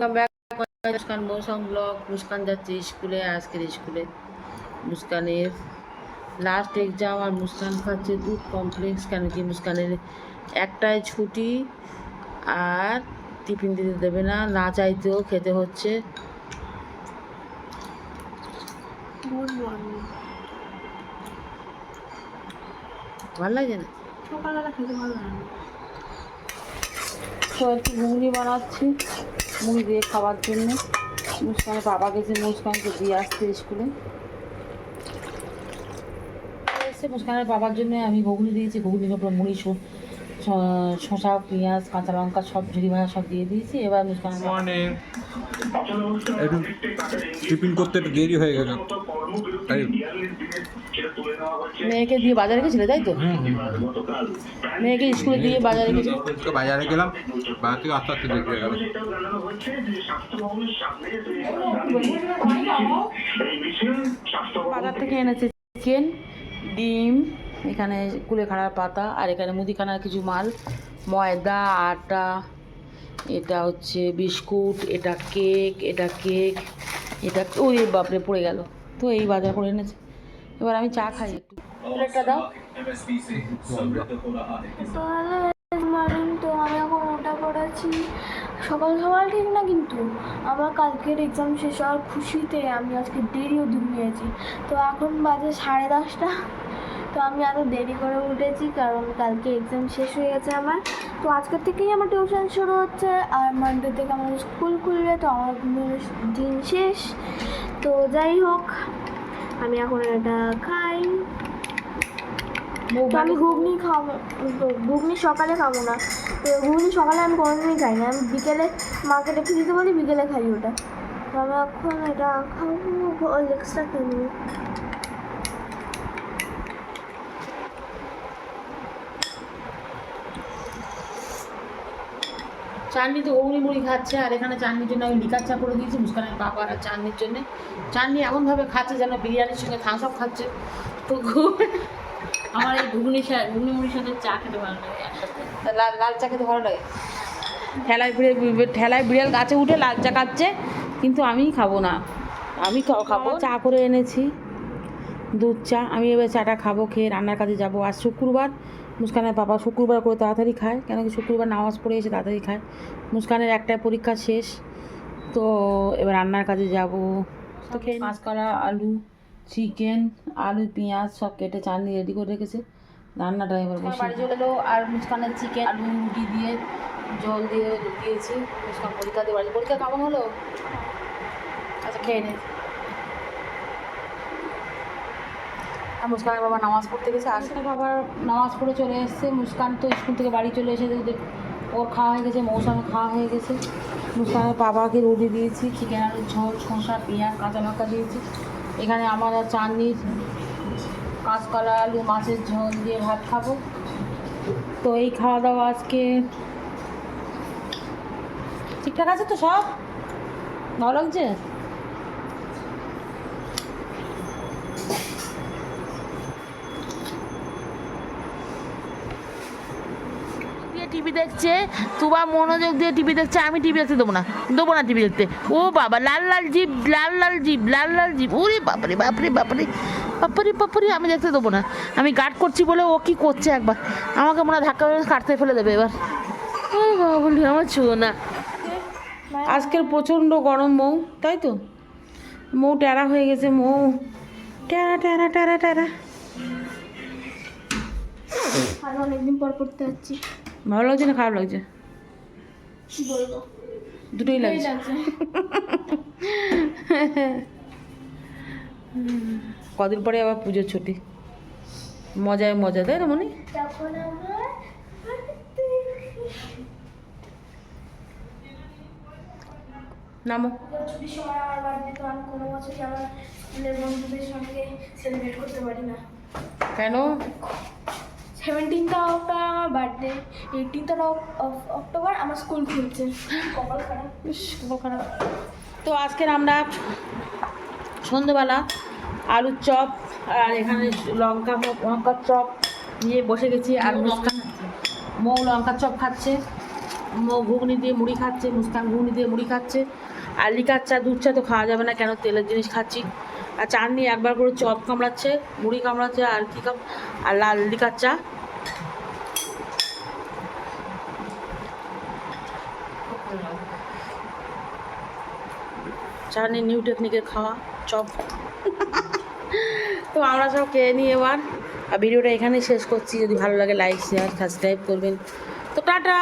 Welcome back Muskan Mousam blog Muskan যাচ্ছে স্কুলে আজকের স্কুলে মুস্কানের লাস্ট এক্সাম আর মুস্কান খাচ্ছে দুধ কমপ্লেক্স কেন কি মুস্কানের একটাই ছুটি আর টিফিন দিতে দেবে না না চাইতেও খেতে হচ্ছে ভালো লাগে না সকালবেলা খেতে ভালো লাগে না তো একটু ঘুগনি বানাচ্ছি মুড়ি দিয়ে খাওয়ার জন্য। মুস্কানের বাবা গেছে মুস্কানকে দিয়ে আসতে স্কুলে। এসে মুসকানের বাবার জন্য আমি ঘুগনি দিয়েছি। ঘুগনির উপর মুড়ি শসা পেঁয়াজ কাঁচা লঙ্কা সব ঝুড়ি ভাড়া সব দিয়ে দিয়েছি। এবার একটু টিফিন করতে একটু দেরি হয়ে গেল। তাই মেয়েকে দিয়ে বাজারে গেছিলে তাই তো? মেয়েকে স্কুলে দিয়ে বাজারে গেছিল? বাজারে গেলাম বাজার থেকে আস্তে আস্তে হয়ে গেল বাজার থেকে এনেছে চিকেন ডিম এখানে কুলেখাড়ার পাতা আর এখানে মুদিখানার কিছু মাল ময়দা আটা এটা হচ্ছে বিস্কুট এটা কেক এটা কেক এটা ওই বাপরে পড়ে গেল। তো এই বাজার করে এনেছে। এবার আমি চা খাই। একটু প্লেটটা দাও। তো আমি এখন ওটা করেছি সকাল সকাল ঠিক না কিন্তু। আমার কালকের এক্সাম শেষ হওয়ার খুশিতে আমি আজকে দেরিও ঘুমিয়েছি তো এখন বাজে সাড়ে দশটা। তো আমি আরও দেরি করে উঠেছি কারণ কালকে এক্সাম শেষ হয়ে গেছে আমার। তো আজকের থেকেই আমার টিউশন শুরু হচ্ছে আর মানডে থেকে আমার স্কুল খুলবে তো আমার দিন শেষ। তো যাই হোক আমি এখন এটা খাই। তো আমি ঘুগনি খাব ঘুগনি সকালে খাব না। তো ঘুগনি সকালে আমি কোনোদিনই খাই না। আমি বিকেলে মাকে রেখে দিতে বলি বিকেলে খাই ওটা। তো আমি এখন এটা খাব এক্সট্রা খেয়ে নেব। চাটনি তো ঘুগনি মুড়ি খাচ্ছে, আর এখানে চাটনির জন্য আমি লিকার করে দিয়েছি মুস্কানের বাবা আর চাটনির জন্য। চাটনি এমনভাবে খাচ্ছে যেন বিরিয়ানির সঙ্গে আপ খাচ্ছে। তো আমার এই ঘুগনি ঘুগনি মুড়ির সাথে চা খেতে ভালো লাগে লাল লাল চা খেতে ভালো লাগে। ঠেলায় বিড়ে ঠেলায় বিড়াল গাছে উঠে লাল চা খাচ্ছে, কিন্তু আমি খাব না। আমি খাব। চা করে এনেছি। দুধ চা। আমি এবার চাটা খাব খেয়ে রান্নার কাজে যাব। আজ শুক্রবার মুস্কানের বাবা শুক্রবার করে তাড়াতাড়ি খায় কেন কি শুক্রবার নামাজ পড়ে এসে তাড়াতাড়ি খায়। মুস্কানের একটাই পরীক্ষা শেষ তো এবার রান্নার কাজে যাব। তো খেয়ে কাঁচকলা আলু চিকেন আলু পেঁয়াজ সব কেটে চাটনি রেডি করে রেখেছে। রান্নাটা এবার বসে বাড়ি চলে এলো আর মুস্কানের চিকেন আলু রুটি দিয়ে জল দিয়ে দিয়েছি। মুস্কান পরীক্ষা দিয়ে বাড়ি পরীক্ষা কেমন হলো? আচ্ছা খেয়ে নে। আর মুস্কানের বাবা নামাজ পড়তে গেছে। আসলে বাবার নামাজ পড়ে চলে এসেছে। মুস্কান তো স্কুল থেকে বাড়ি চলে এসে ওদের ওর খাওয়া হয়ে গেছে মৌসামের খাওয়া হয়ে গেছে। মুস্কানের বাবাকে রুটি দিয়েছি, চিকেন আলুর ঝোল, শসা, পেঁয়াজ, কাঁচা লঙ্কা দিয়েছি। এখানে আমার চাটনির কাঁচকলা, আলু, মাছের ঝোল দিয়ে ভাত খাব। তো এই খাওয়া দাওয়া আজকে ঠিকঠাক আছে তো সব? ভালো লাগছে? টিভি দেখছে তুবা মনোযোগ দিয়ে টিভি দেখছে আমি টিভি দেখতে দেবো না দেবো না টিভি দেখতে। ও বাবা লাল লাল জিপ লাল লাল জিপ লাল লাল জিপ ওরে বাপরে বাপরে বাপরে বাপরে বাপরে আমি দেখতে দেবো না। আমি গার্ড করছি বলে ও কি করছে একবার? আমাকে মনে হয় ধাক্কা কাটতে ফেলে দেবে এবার। ও বাবা বলি আমার ছুঁয়ো না। আজকের প্রচণ্ড গরম মৌ তাই তো? মৌ ট্যারা হয়ে গেছে মৌ। ট্যারা ট্যারা ট্যারা ট্যারা। আর অনেকদিন পর পড়তে যাচ্ছি। ভালো লাগছে না খারাপ লাগছে? দুটোই লাগছে। কদিন পরে আবার পুজোর ছুটি। মজায় মজা তাই না মনে? নামো। ছুটির সময় আমার বার্থডে তো আমি কোনো বছরই আমার স্কুলের বন্ধুদের সঙ্গে সেলিব্রেট করতে পারি না। কেন? সেভেন্টিনথ অক্টোবর আমার বার্থডে এইটিনথ অফ অক্টোবর আমার স্কুল খুলছে। কপাল খারাপ। কপাল খারাপ। তো আজকের আমরা সন্ধ্যেবেলা আলুর চপ আর এখানে লঙ্কা লঙ্কার চপ নিয়ে বসে গেছি আর মুস্কান মৌ লঙ্কার চপ খাচ্ছে। মৌ ঘুগনি দিয়ে মুড়ি খাচ্ছে মুস্কান ঘুগনি দিয়ে মুড়ি খাচ্ছে। আর লিকার চা দুধ চা তো খাওয়া যাবে না কেন তেলের জিনিস খাচ্ছি। আর চাটনি একবার করে চপ কামড়াচ্ছে মুড়ি কামড়াচ্ছে আর কী কাম আর লাল লিকার চা। চাটনি নিউ টেকনিকের খাওয়া, চপ। তো আমরা সব খেয়ে নিই এবার। আর ভিডিওটা এখানেই শেষ করছি। যদি ভালো লাগে লাইক শেয়ার সাবস্ক্রাইব করবেন। তো টাটা টাটা!